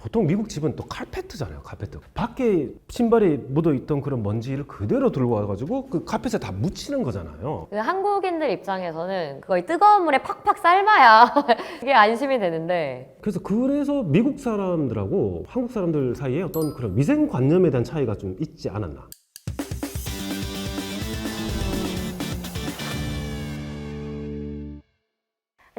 보통 미국 집은 또 카페트잖아요, 카페트. 밖에 신발이 묻어 있던 그런 먼지를 그대로 들고 와가지고 그 카펫에 다 묻히는 거잖아요. 그 한국인들 입장에서는 거의 뜨거운 물에 팍팍 삶아야 그게 안심이 되는데 그래서 그래서 미국 사람들하고 한국 사람들 사이에 어떤 그런 위생관념에 대한 차이가 좀 있지 않았나.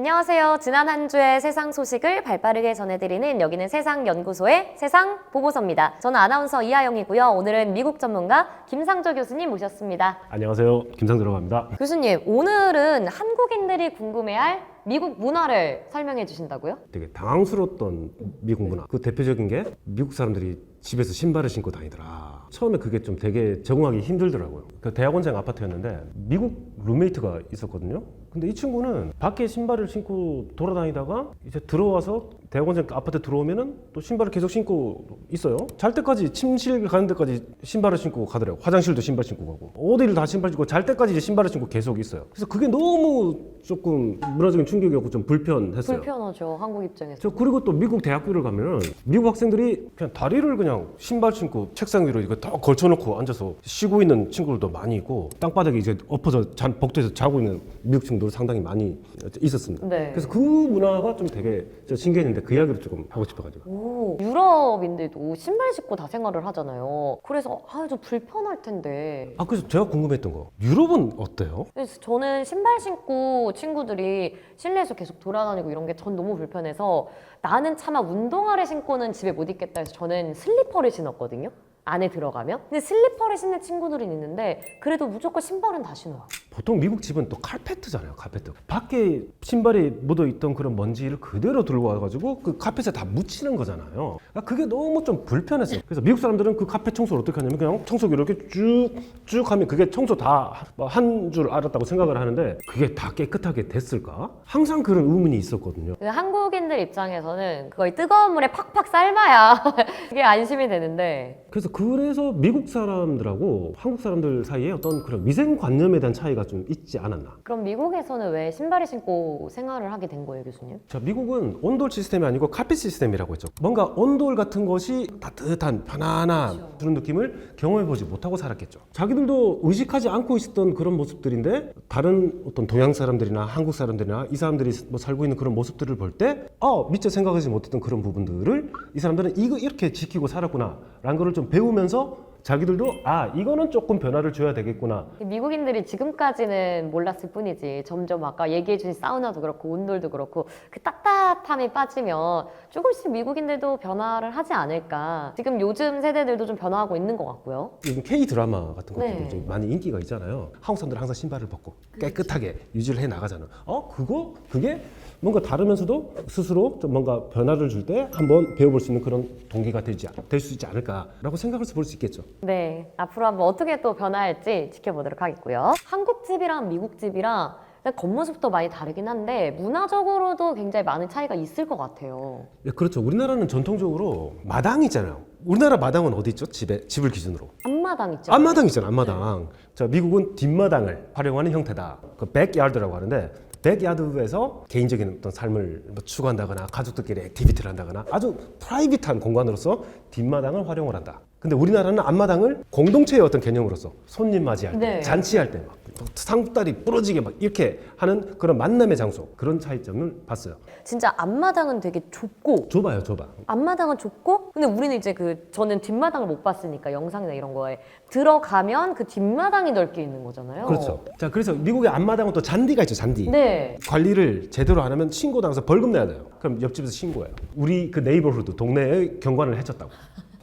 안녕하세요. 지난 한 주의 세상 소식을 발빠르게 전해드리는 여기는 세상연구소의 세상 보고서입니다. 저는 아나운서 이하영이고요. 오늘은 미국 전문가 김상조 교수님 모셨습니다. 안녕하세요, 김상 들어갑니다. 교수님, 오늘은 한국인들이 궁금해할 미국 문화를 설명해 주신다고요? 되게 당황스러웠던 미국 문화. 그 대표적인 게 미국 사람들이 집에서 신발을 신고 다니더라. 처음에 그게 좀 되게 적응하기 힘들더라고요. 그 대학원생 아파트였는데 미국 룸메이트가 있었거든요. 근데 이 친구는 밖에 신발을 신고 돌아다니다가 이제 들어와서 대학원생 아파트 들어오면은 또 신발을 계속 신고 있어요. 잘 때까지 침실 가는 데까지 신발을 신고 가더라고요. 화장실도 신발 신고 가고 어디를 다 신발 신고 잘 때까지 이제 신발을 신고 계속 있어요. 그래서 그게 너무 조금 문화적인 충격이었고 좀 불편했어요. 불편하죠, 한국 입장에서. 저 그리고 또 미국 대학교를 가면은 미국 학생들이 그냥 다리를 그냥 신발 신고 책상 위로 이거 다 걸쳐놓고 앉아서 쉬고 있는 친구들도 많이 있고 땅바닥에 이제 엎어져 잔 복도에서 자고 있는 미국 친구들 상당히 많이 있었습니다. 네. 그래서 그 문화가 좀 되게 저 신기했는데 그 이야기를 조금 하고 싶어가지고. 오, 유럽인들도 신발 신고 다 생활을 하잖아요. 그래서 아, 좀 불편할 텐데. 아 그래서 제가 궁금했던 거 유럽은 어때요? 그래서 저는 신발 신고 친구들이 실내에서 계속 돌아다니고 이런 게 전 너무 불편해서 나는 차마 운동화를 신고는 집에 못 있겠다 해서 저는 슬리퍼를 신었거든요. 안에 들어가면. 근데 슬리퍼를 신는 친구들은 있는데 그래도 무조건 신발은 다 신어요. 보통 미국 집은 또 카페트잖아요, 카페트. 밖에 신발이 묻어 있던 그런 먼지를 그대로 들고 와가지고 그 카펫에 다 묻히는 거잖아요. 그러니까 그게 너무 좀 불편했어요. 그래서 미국 사람들은 그 카펫 청소를 어떻게 하냐면 그냥 청소기 이렇게 쭉 쭉 하면 그게 청소 다 한 줄 알았다고 생각을 하는데 그게 다 깨끗하게 됐을까? 항상 그런 의문이 있었거든요. 근데 한국인들 입장에서는 거의 뜨거운 물에 팍팍 삶아야 그게 안심이 되는데 그래서 그래서 미국 사람들하고 한국 사람들 사이에 어떤 그런 위생관념에 대한 차이가 좀 있지 않았나. 그럼 미국에서는 왜 신발을 신고 생활을 하게 된 거예요, 교수님? 자, 미국은 온돌 시스템이 아니고 카펫 시스템이라고 했죠. 뭔가 온돌 같은 것이 따뜻한 편안한 그런 느낌을 경험해 보지 못하고 살았겠죠. 자기들도 의식하지 않고 있었던 그런 모습들인데 다른 어떤 동양 사람들이나 한국 사람들이나 이 사람들이 뭐 살고 있는 그런 모습들을 볼 때, 어, 미처 생각하지 못했던 그런 부분들을 이 사람들은 이거 이렇게 지키고 살았구나라는 거를 좀 배우 면서 자기들도 아 이거는 조금 변화를 줘야 되겠구나 미국인들이 지금까지는 몰랐을 뿐이지 점점 아까 얘기해 주신 사우나도 그렇고 온돌도 그렇고 그 따뜻함이 빠지면 조금씩 미국인들도 변화를 하지 않을까 지금 요즘 세대들도 좀 변화하고 있는 것 같고요 요즘 K 드라마 같은 것들도 네. 좀 많이 인기가 있잖아요. 한국 사람들 은 항상 신발을 벗고 깨끗하게 유지를 해 나가잖아. 어 그거 그게 뭔가 다르면서도 스스로 좀 뭔가 변화를 줄 때 한번 배워볼 수 있는 그런 동기가 되지 될 수 있지 않을까라고 생각해서 볼수 있겠죠. 네 앞으로 한번 어떻게 또 변화할지 지켜보도록 하겠고요 한국 집이랑 미국 집이랑 겉모습도 많이 다르긴 한데 문화적으로도 굉장히 많은 차이가 있을 것 같아요 예, 그렇죠. 우리나라는 전통적으로 마당이잖아요. 우리나라 마당은 어디 있죠? 집에 집을 기준으로. 앞마당 있죠 앞마당 있잖아, 앞마당. 자, 미국은 뒷마당을 활용하는 형태다. 그 백야드라고 하는데 백야드에서 개인적인 어떤 삶을 뭐 추구한다거나 가족들끼리 액티비티를 한다거나 아주 프라이빗한 공간으로서 뒷마당을 활용을 한다. 근데 우리나라는 앞마당을 공동체의 어떤 개념으로서 손님 맞이할 때, 네. 잔치할 때 막 상다리 부러지게 막 이렇게 하는 그런 만남의 장소 그런 차이점을 봤어요. 진짜 앞마당은 되게 좁고 좁아요, 좁아. 앞마당은 좁고 근데 우리는 이제 그 저는 뒷마당을 못 봤으니까 영상이나 이런 거에 들어가면 그 뒷마당이 넓게 있는 거잖아요. 그렇죠. 자, 그래서 미국의 앞마당은 또 잔디가 있죠, 잔디. 네. 관리를 제대로 안 하면 신고 당해서 벌금 내야 돼요. 그럼 옆집에서 신고해요. 우리 그 네이버후드 동네의 경관을 해쳤다고.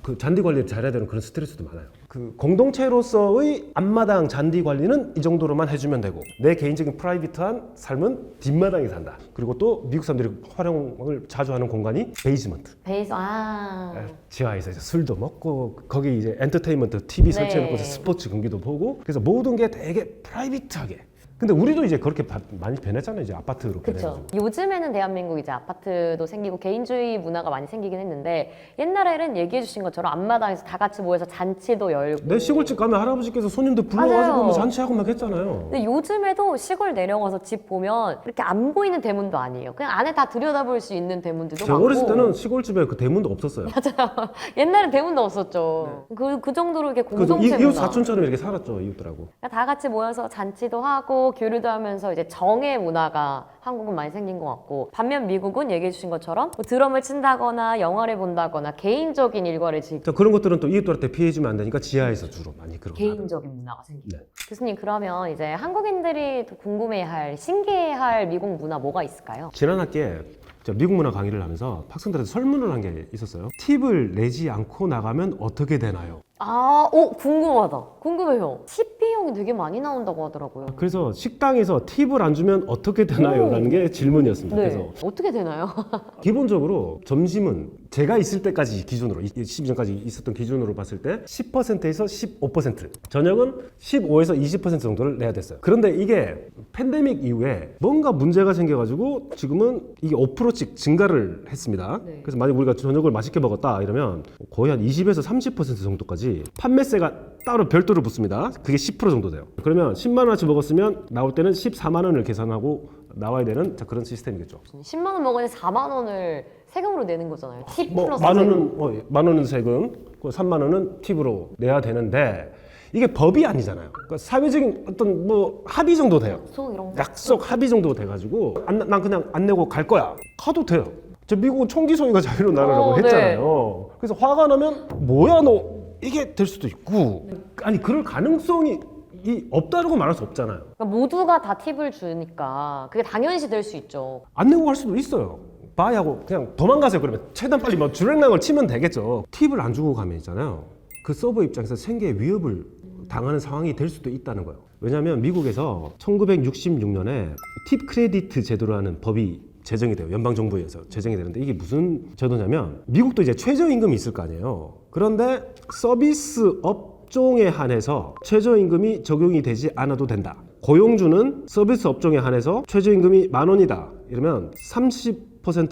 그 잔디 관리를 잘해야 되는 그런 스트레스도 많아요. 그 공동체로서의 앞마당 잔디 관리는 이 정도로만 해주면 되고 내 개인적인 프라이빗한 삶은 뒷마당에 산다. 그리고 또 미국 사람들이 활용을 자주 하는 공간이 베이스먼트. 베이스 아. 지하에서 이제 술도 먹고 거기 이제 엔터테인먼트 TV 네. 설치해놓고 스포츠 경기도 보고 그래서 모든 게 되게 프라이빗하게 근데 우리도 이제 그렇게 바- 많이 변했잖아요. 이제 아파트로 그렇죠. 변해가지고. 요즘에는 대한민국 이제 아파트도 생기고 개인주의 문화가 많이 생기긴 했는데 옛날에는 얘기해 주신 것처럼 앞마당에서 다 같이 모여서 잔치도 열고 내 시골집 가면 할아버지께서 손님들 불러가지고 맞아요. 뭐 잔치하고 막 했잖아요. 근데 요즘에도 시골 내려가서 집 보면 이렇게 안 보이는 대문도 아니에요. 그냥 안에 다 들여다볼 수 있는 대문들도 제가 많고. 어렸을 때는 시골집에 그 대문도 없었어요. 옛날엔 대문도 없었죠. 그, 그 정도로 이렇게 그래서 공동체 이- 이웃 문화. 사촌처럼 이렇게 살았죠 이웃들하고. 그러니까 다 같이 모여서 잔치도 하고 교류도 하면서 이제 정의 문화가 한국은 많이 생긴 것 같고 반면 미국은 얘기해 주신 것처럼 뭐 드럼을 친다거나 영화를 본다거나 개인적인 일과를 즐기 자, 그런 것들은 또 이웃들한테 피해주면 안 되니까 지하에서 주로 많이 그런. 개인적인 문화가 생기죠. 네. 교수님 그러면 이제 한국인들이 또 궁금해할 신기해할 미국 문화 뭐가 있을까요? 지난 학기에 저 미국 문화 강의를 하면서 학생들한테 설문을 한 게 있었어요. 팁을 내지 않고 나가면 어떻게 되나요? 아, 오 궁금하다. 궁금해요. 팁 비용이 되게 많이 나온다고 하더라고요. 그래서 식당에서 팁을 안 주면 어떻게 되나요? 라는 게 질문이었습니다. 네. 그래서 어떻게 되나요? 기본적으로 점심은 제가 있을 때까지 기준으로 12전까지 있었던 기준으로 봤을 때 10%에서 15% 저녁은 15에서 20% 정도를 내야 됐어요. 그런데 이게 팬데믹 이후에 뭔가 문제가 생겨가지고 지금은 이게 5%씩 증가를 했습니다. 네. 그래서 만약 우리가 저녁을 맛있게 먹었다 이러면 거의 한 20에서 30% 정도까지 판매세가 따로 별도로 붙습니다. 그게 10% 정도 돼요. 그러면 10만 원어치 먹었으면 나올 때는 14만 원을 계산하고 나와야 되는 자, 그런 시스템이겠죠. 10만 원 먹었는데 4만 원을 세금으로 내는 거잖아요. 팁뭐 플러스 만 세금. 원은 어, 만 원은 세금, 그 3만 원은 팁으로 내야 되는데 이게 법이 아니잖아요. 그러니까 사회적인 어떤 뭐 합의 정도 돼요. 소 이런 거. 약속 합의 정도 돼가지고 안, 난 그냥 안 내고 갈 거야. 가도 돼요. 저 미국은 총기 소유가 자유로운 나라라고 어, 네. 했잖아요. 그래서 화가 나면 뭐야 너 이게 될 수도 있고 아니 그럴 가능성이 이 없다라고 말할 수 없잖아요. 그러니까 모두가 다 팁을 주니까 그게 당연시 될 수 있죠. 안 내고 갈 수도 있어요. 바이 하고 그냥 도망가세요. 그러면 최대한 빨리 뭐 주랭랑을 치면 되겠죠. 팁을 안 주고 가면 있잖아요. 그 서버 입장에서 생계 위협을 당하는 상황이 될 수도 있다는 거예요. 왜냐하면 미국에서 1966년에 팁 크레디트 제도라는 법이 제정이 돼요. 연방 정부에서 제정이 되는데 이게 무슨 제도냐면 미국도 이제 최저임금이 있을 거 아니에요. 그런데 서비스 업종에 한해서 최저임금이 적용이 되지 않아도 된다. 고용주는 서비스 업종에 한해서 최저임금이 만 원이다. 이러면 30%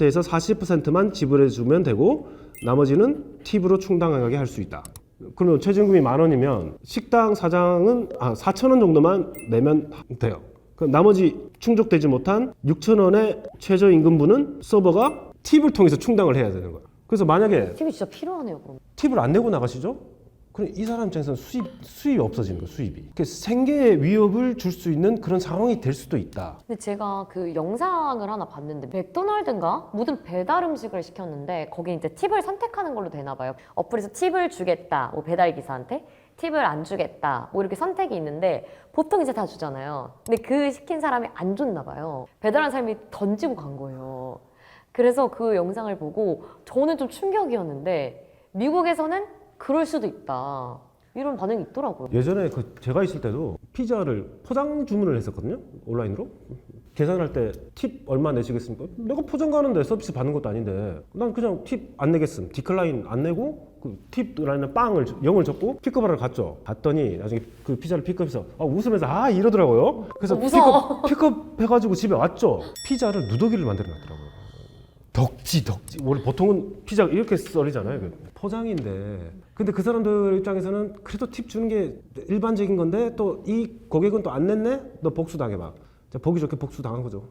에서 40%만 지불해 주면 되고 나머지는 팁으로 충당하게 할 수 있다. 그러면 최저임금이 만 원이면 식당 사장은 아 4천 원 정도만 내면 돼요. 그 나머지 충족되지 못한 6천 원의 최저임금분은 서버가 팁을 통해서 충당을 해야 되는 거예요. 그래서 만약에 팁이 진짜 필요하네요. 그럼. 팁을 안 내고 나가시죠? 그럼 이 사람 입장에서는 수입 수입이 없어지는 거예요. 수입이. 그 생계에 위협을 줄 수 있는 그런 상황이 될 수도 있다. 근데 제가 그 영상을 하나 봤는데 맥도날드인가 무슨 배달 음식을 시켰는데 거기 이제 팁을 선택하는 걸로 되나 봐요. 어플에서 팁을 주겠다. 뭐 배달 기사한테 팁을 안 주겠다. 뭐 이렇게 선택이 있는데 보통 이제 다 주잖아요. 근데 그 시킨 사람이 안 줬나 봐요. 배달한 사람이 던지고 간 거예요. 그래서 그 영상을 보고 저는 좀 충격이었는데 미국에서는 그럴 수도 있다. 이런 반응이 있더라고요. 예전에 그 제가 있을 때도 피자를 포장 주문을 했었거든요. 온라인으로. 계산할 때 팁 얼마 내시겠습니까? 내가 포장 가는데 서비스 받는 것도 아닌데 난 그냥 팁 안 내겠음. 디클라인 안 내고 그팁 라인에 빵을 영을 적고 픽업하러 갔죠. 갔더니 나중에 그 피자를 픽업해서 아, 웃으면서 아 이러더라고요. 그래서 어, 무서워. 픽업 해가지고 집에 왔죠. 피자를 누더기를 만들어 놨더라고요. 덕지 덕지. 원래 보통은 피자 이렇게 썰이잖아요 그. 포장인데. 근데 그 사람들 입장에서는 그래도 팁 주는 게 일반적인 건데 또 이 고객은 또 안 냈네? 너 복수 당해봐. 자, 보기 좋게 복수 당한 거죠.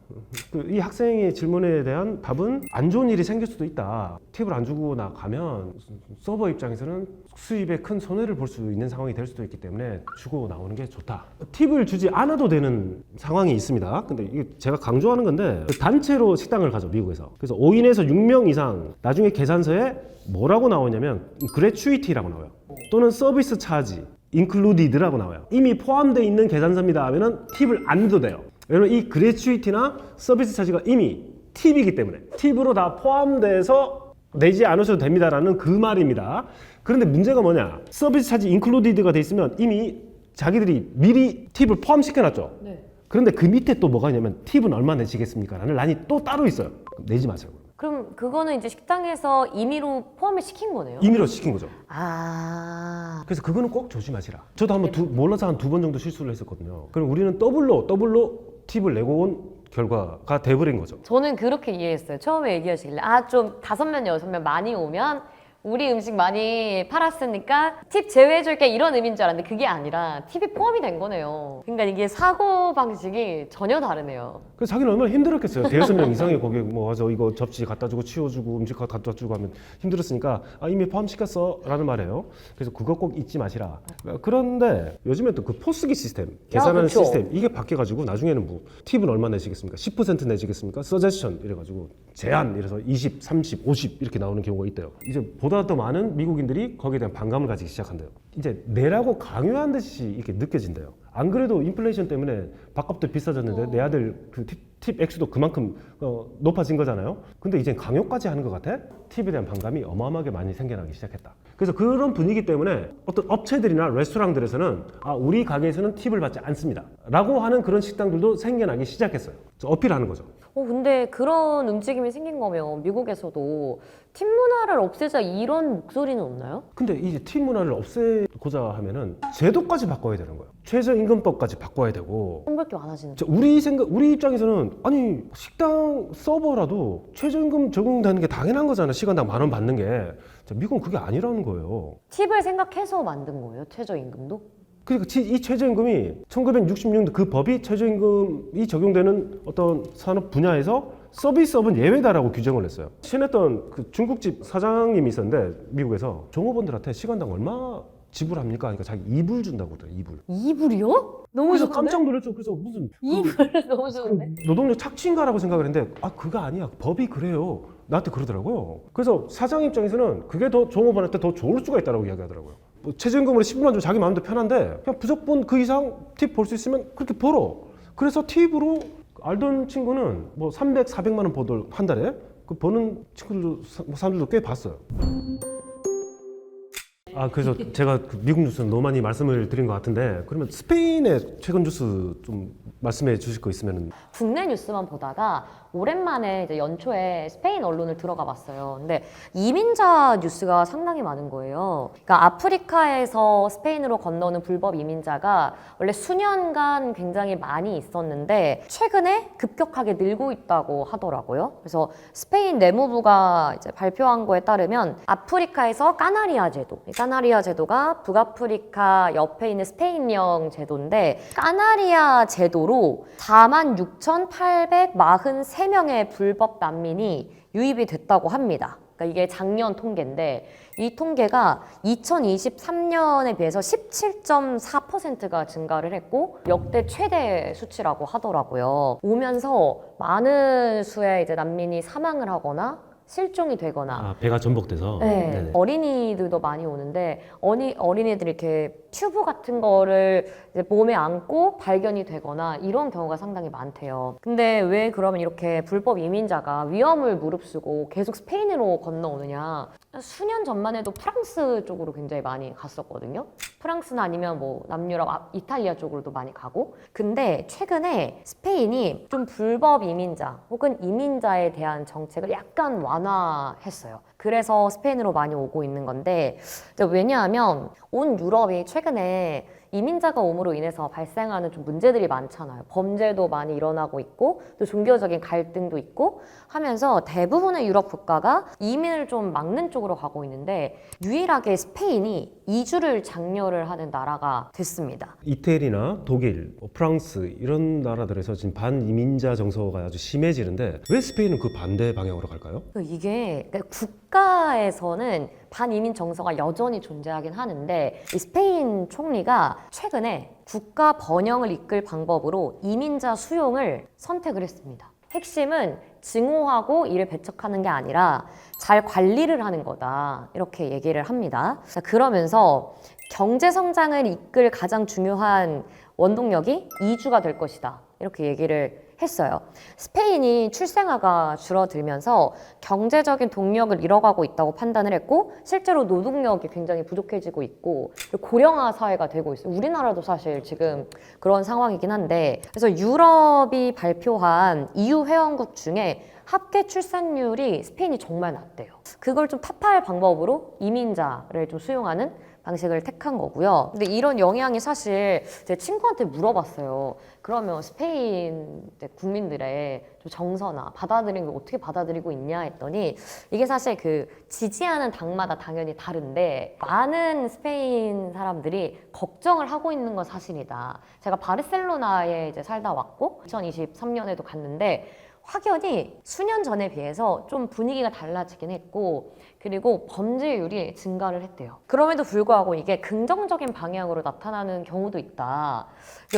그이 학생의 질문에 대한 답은 안 좋은 일이 생길 수도 있다. 팁을 안 주고 나가면 서버 입장에서는 수입에 큰 손해를 볼 수 있는 상황이 될 수도 있기 때문에 주고 나오는 게 좋다. 팁을 주지 않아도 되는 상황이 있습니다. 근데 이게 제가 강조하는 건데 그 단체로 식당을 가죠 미국에서. 그래서 5인에서 6명 이상 나중에 계산서에 뭐라고 나오냐면 그레추이티라고 나와요. 또는 서비스 차지 인클루디드라고 나와요. 이미 포함되어 있는 계산서입니다 하면은 팁을 안 내도 돼요 왜냐면 이 그레추이티나 서비스 차지가 이미 팁이기 때문에 팁으로 다 포함돼서 내지 않으셔도 됩니다라는 그 말입니다 그런데 문제가 뭐냐 서비스 차지 인클루디드가 돼 있으면 이미 자기들이 미리 팁을 포함시켜 놨죠 네. 그런데 그 밑에 또 뭐가 있냐면 팁은 얼마 내시겠습니까? 라는 란이 또 따로 있어요. 내지 마세요. 그럼 그거는 이제 식당에서 임의로 포함을 시킨 거네요. 임의로 시킨 거죠. 아. 그래서 그거는 꼭 조심하시라. 저도 한번 두, 몰라서 한 두 번 정도 실수를 했었거든요. 그럼 우리는 더블로 더블로 팁을 내고 온 결과가 돼버린 거죠. 저는 그렇게 이해했어요. 처음에 얘기하시길래 아 좀 다섯 명 여섯 명 많이 오면 우리 음식 많이 팔았으니까 팁 제외해줄게 이런 의미인 줄 알았는데 그게 아니라 팁이 포함이 된 거네요. 그러니까 이게 사고 방식이 전혀 다르네요. 그래서 자기는 얼마나 힘들었겠어요. 대여섯 명 이상의 고객 뭐 와서 이거 접시 갖다 주고 치워주고 음식 갖다 주고 하면 힘들었으니까 아 이미 포함시켰어 라는 말이에요. 그래서 그거 꼭 잊지 마시라. 그런데 요즘에 또 그 포스기 시스템 계산하는 그쵸. 시스템 이게 바뀌어가지고 나중에는 뭐 팁은 얼마 내시겠습니까? 10% 내시겠습니까? 서제션 이래가지고 제한 이래서 20, 30, 50 이렇게 나오는 경우가 있대요. 이제 보다 더 많은 미국인들이 거기에 대한 반감을 가지기 시작한대요. 이제 내라고 강요한 듯이 이렇게 느껴진대요. 안 그래도 인플레이션 때문에 밥값도 비싸졌는데 내 아들 그 팁, 팁 액수도 그만큼 어, 높아진 거잖아요. 근데 이제 강요까지 하는 것 같아? 팁에 대한 반감이 어마어마하게 많이 생겨나기 시작했다. 그래서 그런 분위기 때문에 어떤 업체들이나 레스토랑들에서는 아 우리 가게에서는 팁을 받지 않습니다. 라고 하는 그런 식당들도 생겨나기 시작했어요. 어필하는 거죠. 어, 근데 그런 움직임이 생긴 거면 미국에서도 팀 문화를 없애자 이런 목소리는 없나요? 근데 이제 팁 문화를 없애고자 하면은 제도까지 바꿔야 되는 거예요. 최저임금법까지 바꿔야 되고 손볼 게 많아지는. 자, 우리 생각, 우리 입장에서는 아니 식당 서버라도 최저임금 적용되는 게 당연한 거잖아. 시간당 만 원 받는 게. 자, 미국은 그게 아니라는 거예요. 팁을 생각해서 만든 거예요, 최저임금도? 그러니까 치- 이 최저임금이 1966년 그 법이 최저임금이 적용되는 어떤 산업 분야에서 서비스업은 예외다라고 규정을 했어요. 친했던 그 중국집 사장님이 있었는데 미국에서 종업원들한테 시간당 얼마 지불합니까? 그러니까 자기 2불 준다고 그러더라고요. 2불. 이불이요? 너무 그래서 좋은데? 깜짝 놀랐죠. 그래서 무슨 그 이불 너무 좋은데? 노동력 착취인가라고 생각을 했는데 아 그거 아니야 법이 그래요 나한테 그러더라고요 그래서 사장 입장에서는 그게 더 종업원한테 더 좋을 수가 있다고 이야기하더라고요 뭐 최저임금으로 10분만 주면 자기 마음대로 편한데 그냥 무조건 그 이상 팁 벌 수 있으면 그렇게 벌어. 그래서 팁으로 알던 친구는 뭐 300, 400만 원 버들 한 달에 그 버는 친구들도 사- 사람들도 꽤 봤어요. 아 그래서 제가 그 미국 뉴스는 너무 많이 말씀을 드린 것 같은데 그러면 스페인의 최근 뉴스 좀 말씀해 주실 거 있으면은. 국내 뉴스만 보다가 오랜만에 이제 연초에 스페인 언론을 들어가 봤어요. 근데 이민자 뉴스가 상당히 많은 거예요. 그러니까 아프리카에서 스페인으로 건너오는 불법 이민자가 원래 수년간 굉장히 많이 있었는데 최근에 급격하게 늘고 있다고 하더라고요. 그래서 스페인 내무부가 이제 발표한 거에 따르면 아프리카에서 까나리아 제도, 이 까나리아 제도가 북아프리카 옆에 있는 스페인령 제도인데 까나리아 제도로 46,843 명의 불법 난민이 유입이 됐다고 합니다. 그러니까 이게 작년 통계인데 이 통계가 2023년에 비해서 17.4%가 증가를 했고 역대 최대 수치라고 하더라고요. 오면서 많은 수의 이제 난민이 사망을 하거나 실종이 되거나 아 배가 전복돼서 네. 네네. 어린이들도 많이 오는데 어니, 어린이들이 이렇게 튜브 같은 거를 이제 몸에 안고 발견이 되거나 이런 경우가 상당히 많대요. 근데 왜 그러면 이렇게 불법 이민자가 위험을 무릅쓰고 계속 스페인으로 건너오느냐? 수년 전만 해도 프랑스 쪽으로 굉장히 많이 갔었거든요. 프랑스나 아니면 뭐 남유럽, 아, 이탈리아 쪽으로도 많이 가고. 근데 최근에 스페인이 좀 불법 이민자 혹은 이민자에 대한 정책을 약간 완 화했어요. 그래서 스페인으로 많이 오고 있는 건데 왜냐하면 온 유럽이 최근에 이민자가 옴으로 인해서 발생하는 좀 문제들이 많잖아요. 범죄도 많이 일어나고 있고 또 종교적인 갈등도 있고 하면서 대부분의 유럽 국가가 이민을 좀 막는 쪽으로 가고 있는데 유일하게 스페인이 이주를 장려를 하는 나라가 됐습니다. 이태리나 독일, 뭐 프랑스 이런 나라들에서 지금 반이민자 정서가 아주 심해지는데 왜 스페인은 그 반대 방향으로 갈까요? 그러니까 이게 그러니까 국가에서는 반이민 정서가 여전히 존재하긴 하는데 이 스페인 총리가 최근에 국가 번영을 이끌 방법으로 이민자 수용을 선택을 했습니다. 핵심은 증오하고 이를 배척하는 게 아니라 잘 관리를 하는 거다 이렇게 얘기를 합니다. 자, 그러면서 경제 성장을 이끌 가장 중요한 원동력이 이주가 될 것이다 이렇게 얘기를 했어요. 스페인이 출생아가 줄어들면서 경제적인 동력을 잃어가고 있다고 판단을 했고 실제로 노동력이 굉장히 부족해지고 있고 고령화 사회가 되고 있어요. 우리나라도 사실 지금 그런 상황이긴 한데 그래서 유럽이 발표한 EU 회원국 중에 합계 출산율이 스페인이 정말 낮대요. 그걸 좀 타파할 방법으로 이민자를 좀 수용하는 방식을 택한 거고요. 근데 이런 영향이 사실 제 친구한테 물어봤어요. 그러면 스페인 국민들의 좀 정서나 받아들이는 걸 어떻게 받아들이고 있냐 했더니 이게 사실 그 지지하는 당마다 당연히 다른데 많은 스페인 사람들이 걱정을 하고 있는 건 사실이다. 제가 바르셀로나에 이제 살다 왔고 2023년에도 갔는데 확연히 수년 전에 비해서 좀 분위기가 달라지긴 했고 그리고 범죄율이 증가를 했대요. 그럼에도 불구하고 이게 긍정적인 방향으로 나타나는 경우도 있다.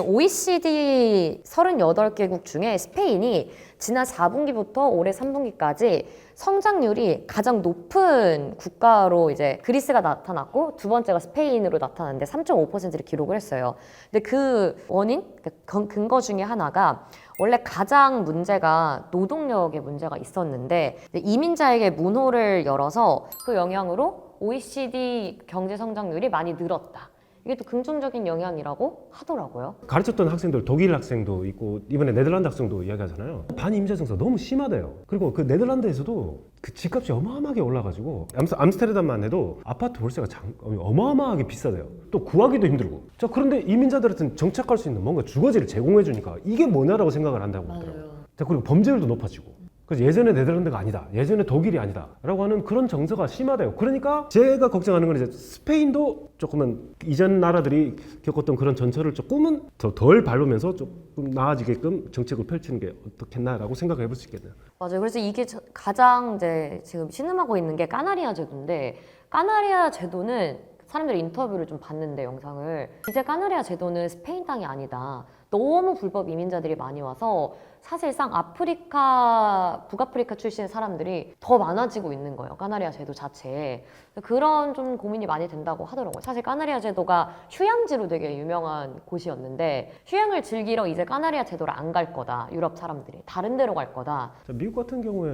OECD 38개국 중에 스페인이 지난 4분기부터 올해 3분기까지 성장률이 가장 높은 국가로 이제 그리스가 나타났고 두 번째가 스페인으로 나타났는데 3.5%를 기록을 했어요. 근데 그 원인, 그 근- 근거 중에 하나가 원래 가장 문제가 노동력의 문제가 있었는데 이민자에게 문호를 열어서 그 영향으로 OECD 경제 성장률이 많이 늘었다. 이게 또 긍정적인 영향이라고 하더라고요. 가르쳤던 학생들 독일 학생도 있고 이번에 네덜란드 학생도 이야기하잖아요. 반임자 정서 너무 심하대요. 그리고 그 네덜란드에서도 그 집값이 어마어마하게 올라가지고 암스, 암스 테르담만 해도 아파트 월세가 장, 어마어마하게 비싸대요. 또 구하기도 힘들고. 자 그런데 이민자들한테는 정착할 수 있는 뭔가 주거지를 제공해 주니까 이게 뭐냐라고 생각을 한다고 하더라고요. 자 그리고 범죄율도 높아지고. 그래서 예전에 네덜란드가 아니다. 예전에 독일이 아니다. 라고 하는 그런 정서가 심하대요. 그러니까 제가 걱정하는 건 이제 스페인도 조금은 이전 나라들이 겪었던 그런 전철을 조금은 더 덜 밟으면서 조금 나아지게끔 정책을 펼치는 게 어떻겠나라고 생각을 해볼 수 있겠네요. 맞아요. 그래서 이게 저- 가장 이제 지금 신음하고 있는 게 까나리아 제도인데 까나리아 제도는 사람들이 인터뷰를 좀 봤는데 영상을 이제 까나리아 제도는 스페인 땅이 아니다. 너무 불법 이민자들이 많이 와서 사실상 아프리카, 북아프리카 출신의 사람들이 더 많아지고 있는 거예요. 까나리아 제도 자체에. 그런 좀 고민이 많이 된다고 하더라고요. 사실 까나리아 제도가 휴양지로 되게 유명한 곳이었는데 휴양을 즐기러 이제 까나리아 제도를 안 갈 거다. 유럽 사람들이. 다른 데로 갈 거다. 자, 미국 같은 경우에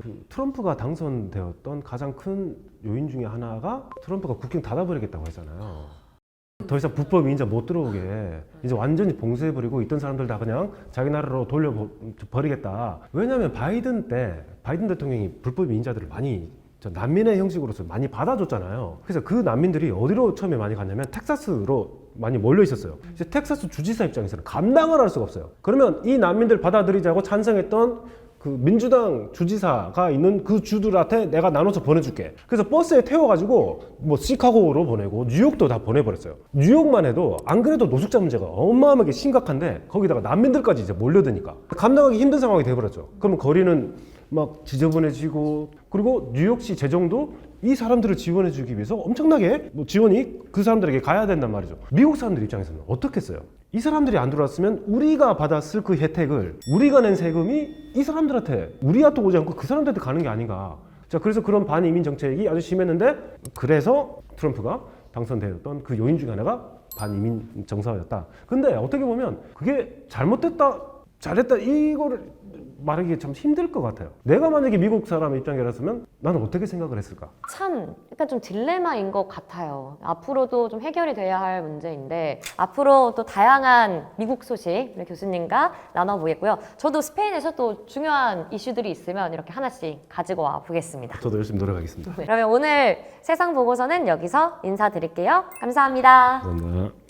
그 트럼프가 당선되었던 가장 큰 요인 중에 하나가 트럼프가 국경 닫아버리겠다고 했잖아요. 더 이상 불법 이민자 못 들어오게 이제 완전히 봉쇄해버리고 있던 사람들 다 그냥 자기 나라로 돌려버리겠다. 왜냐하면 바이든 때 바이든 대통령이 불법 이민자들을 많이 저 난민의 형식으로서 많이 받아줬잖아요. 그래서 그 난민들이 어디로 처음에 많이 갔냐면 텍사스로 많이 몰려 있었어요. 이제 텍사스 주지사 입장에서는 감당을 할 수가 없어요. 그러면 이 난민들 받아들이자고 찬성했던 그 민주당 주지사가 있는 그 주들한테 내가 나눠서 보내줄게. 그래서 버스에 태워가지고 뭐 시카고로 보내고 뉴욕도 다 보내버렸어요. 뉴욕만 해도 안 그래도 노숙자 문제가 어마어마하게 심각한데 거기다가 난민들까지 이제 몰려드니까 감당하기 힘든 상황이 돼버렸죠. 그러면 거리는 막 지저분해지고 그리고 뉴욕시 재정도 이 사람들을 지원해주기 위해서 엄청나게 뭐 지원이 그 사람들에게 가야 된단 말이죠. 미국 사람들 입장에서는 어떻겠어요? 이 사람들이 안 들어왔으면 우리가 받았을 그 혜택을 우리가 낸 세금이 이 사람들한테 우리한테 오지 않고 그 사람들한테 가는 게 아닌가. 자 그래서 그런 반이민 정책이 아주 심했는데 그래서 트럼프가 당선되었던 그 요인 중에 하나가 반이민 정서였다. 근데 어떻게 보면 그게 잘못됐다, 잘했다 이거를 말하기 참 힘들 것 같아요. 내가 만약에 미국 사람 입장이었으면 나는 어떻게 생각을 했을까? 참 약간 좀 딜레마인 것 같아요. 앞으로도 좀 해결이 돼야 할 문제인데 앞으로 또 다양한 미국 소식 우리 교수님과 나눠보겠고요. 저도 스페인에서 또 중요한 이슈들이 있으면 이렇게 하나씩 가지고 와 보겠습니다. 저도 열심히 노력하겠습니다. 그러면 오늘 세상 보고서는 여기서 인사드릴게요. 감사합니다. 감사합니다.